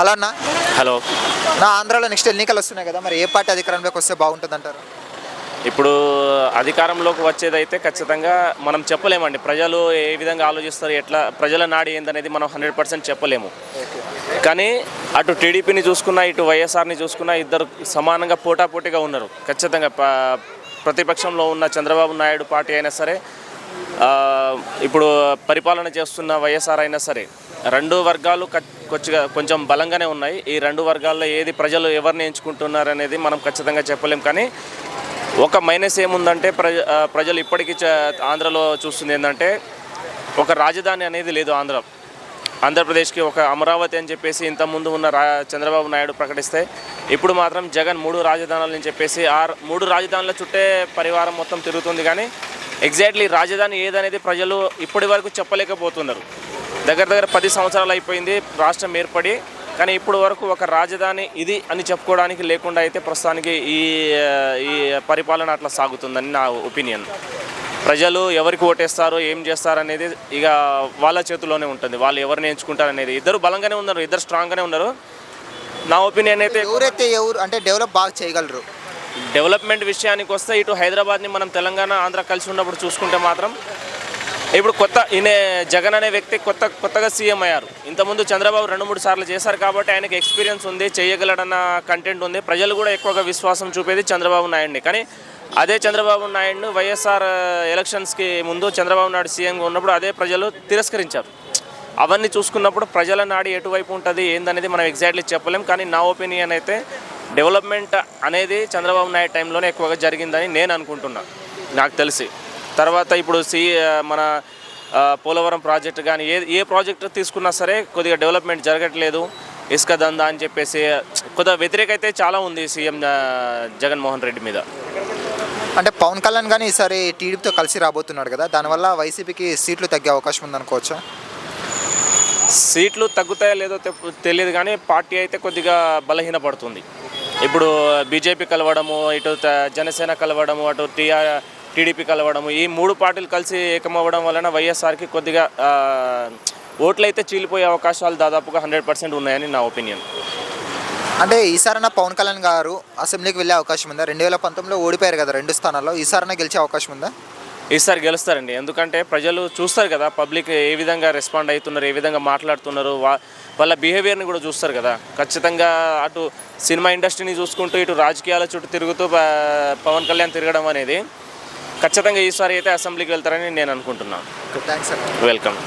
Hello అన్న. Hello. నా ఆంధ్రాలో నెక్స్ట్ ఎన్నికలు వస్తున్నాయి కదా మరి ఏ పార్టీ అధికారంలోకి వస్తే బాగుంటుంది అంటారు ఇప్పుడు అధికారంలోకి వచ్చేదైతే ఖచ్చితంగా మనం చెప్పలేమండి. ప్రజలు ఏ విధంగా ఆలోచిస్తారు ఎట్లా ప్రజల నాడి ఏందనేది మనం హండ్రెడ్ పర్సెంట్ చెప్పలేము. కానీ అటు టీడీపీని చూసుకున్నా ఇటు వైఎస్ఆర్ని చూసుకున్నా ఇద్దరు సమానంగా పోటాపోటీగా ఉన్నారు. ఖచ్చితంగా ప్రతిపక్షంలో ఉన్న చంద్రబాబు నాయుడు పార్టీ అయినా సరే ఇప్పుడు పరిపాలన చేస్తున్న వైఎస్ఆర్ అయినా సరే రెండు వర్గాలు కొద్దిగా కొంచెం బలంగానే ఉన్నాయి. ఈ రెండు వర్గాల్లో ఏది ప్రజలు ఎవరిని ఎంచుకుంటున్నారు అనేది మనం ఖచ్చితంగా చెప్పలేం. కానీ ఒక మైనస్ ఏముందంటే ప్రజ ప్రజలు ఇప్పటికీ చ- ఆంధ్రలో చూస్తుంది ఏంటంటే ఒక రాజధాని అనేది లేదు ఆంధ్ర. ఆంధ్రప్రదేశ్కి ఒక అమరావతి అని చెప్పేసి ఇంతకుముందు ఉన్న రా చంద్రబాబు నాయుడు ప్రకటిస్తే ఇప్పుడు మాత్రం జగన్ మూడు రాజధానులని చెప్పేసి ఆ మూడు రాజధానుల చుట్టే పరివారం మొత్తం తిరుగుతుంది. కానీ ఎగ్జాక్ట్లీ రాజధాని ఏదనేది ప్రజలు ఇప్పటి వరకు చెప్పలేకపోతున్నారు. దగ్గర దగ్గర పది సంవత్సరాలు అయిపోయింది రాష్ట్రం ఏర్పడి కానీ ఇప్పుడు వరకు ఒక రాజధాని ఇది అని చెప్పుకోవడానికి లేకుండా అయితే ప్రస్తుతానికి ఈ ఈ పరిపాలన అట్లా సాగుతుందని నా ఒపీనియన్. ప్రజలు ఎవరికి ఓటేస్తారు ఏం చేస్తారు అనేది ఇక వాళ్ళ చేతిలోనే ఉంటుంది. వాళ్ళు ఎవరిని ఎంచుకుంటారు అనేది. ఇద్దరు బలంగానే ఉన్నారు ఇద్దరు స్ట్రాంగ్గానే ఉన్నారు. నా ఒపీనియన్ అయితే ఎవరైతే ఎవరు అంటే డెవలప్ బాగా చేయగలరు? డెవలప్మెంట్ విషయానికి వస్తే ఇటు హైదరాబాద్ని మనం తెలంగాణ ఆంధ్ర కలిసి ఉన్నప్పుడు చూసుకుంటే మాత్రం ఇప్పుడు కొత్త ఈయన జగన్ అనే వ్యక్తి కొత్త కొత్తగా సీఎం అయ్యారు. ఇంతకుముందు చంద్రబాబు రెండు మూడు సార్లు చేశారు కాబట్టి ఆయనకి ఎక్స్పీరియన్స్ ఉంది చేయగలడన్న కంటెంట్ ఉంది. ప్రజలు కూడా ఎక్కువగా విశ్వాసం చూపేది చంద్రబాబు నాయుడిని. కానీ అదే చంద్రబాబు నాయుడు వైఎస్ఆర్ ఎలక్షన్స్కి ముందు చంద్రబాబు నాయుడు సీఎంగా ఉన్నప్పుడు అదే ప్రజలు తిరస్కరించారు. అవన్నీ చూసుకున్నప్పుడు ప్రజల నాడి ఎటువైపు ఉంటుంది ఏందనేది మనం ఎగ్జాక్ట్లీ చెప్పలేం. కానీ నా ఒపీనియన్ అయితే డెవలప్మెంట్ అనేది చంద్రబాబు నాయుడు టైంలోనే ఎక్కువగా జరిగిందని నేను అనుకుంటున్నాను నాకు తెలిసి. తర్వాత ఇప్పుడు సి మన పోలవరం ప్రాజెక్ట్ కానీ ఏ ఏ ప్రాజెక్ట్ తీసుకున్నా సరే కొద్దిగా డెవలప్మెంట్ జరగట్లేదు ఇసుక దందా అని చెప్పేసి కొద్దిగా వ్యతిరేక అయితే చాలా ఉంది సీఎం జగన్మోహన్ రెడ్డి మీద. అంటే పవన్ కళ్యాణ్ కానీ ఈసారి టీడీపీతో కలిసి రాబోతున్నాడు కదా దానివల్ల వైసీపీకి సీట్లు తగ్గే అవకాశం ఉందనుకోవచ్చా? సీట్లు తగ్గుతాయో లేదో తెలియదు కానీ పార్టీ అయితే కొద్దిగా బలహీనపడుతుంది. ఇప్పుడు బీజేపీ కలవడము ఇటు జనసేన కలవడము అటు టీఆర్ టీడీపీ కలవడము ఈ మూడు పార్టీలు కలిసి ఏకమవ్వడం వలన వైఎస్ఆర్కి కొద్దిగా ఓట్లు అయితే చీలిపోయే అవకాశాలు దాదాపుగా హండ్రెడ్ పర్సెంట్ ఉన్నాయని నా ఒపీనియన్. అంటే ఈసారైనా పవన్ కళ్యాణ్ గారు అసెంబ్లీకి వెళ్ళే అవకాశం ఉందా? రెండు వేల పంతొమ్మిదిలో ఓడిపోయారు కదా రెండు స్థానాల్లో. ఈసారైనా గెలిచే అవకాశం ఉందా? ఈసారి గెలుస్తారండి. ఎందుకంటే ప్రజలు చూస్తారు కదా పబ్లిక్ ఏ విధంగా రెస్పాండ్ అవుతున్నారు ఏ విధంగా మాట్లాడుతున్నారు వా వాళ్ళ బిహేవియర్ని కూడా చూస్తారు కదా. ఖచ్చితంగా అటు సినిమా ఇండస్ట్రీని చూసుకుంటూ ఇటు రాజకీయాల చుట్టూ తిరుగుతూ పవన్ కళ్యాణ్ తిరగడం అనేది ఖచ్చితంగా ఈసారి అయితే అసెంబ్లీకి వెళ్తారని నేను అనుకుంటున్నాను వెల్కమ్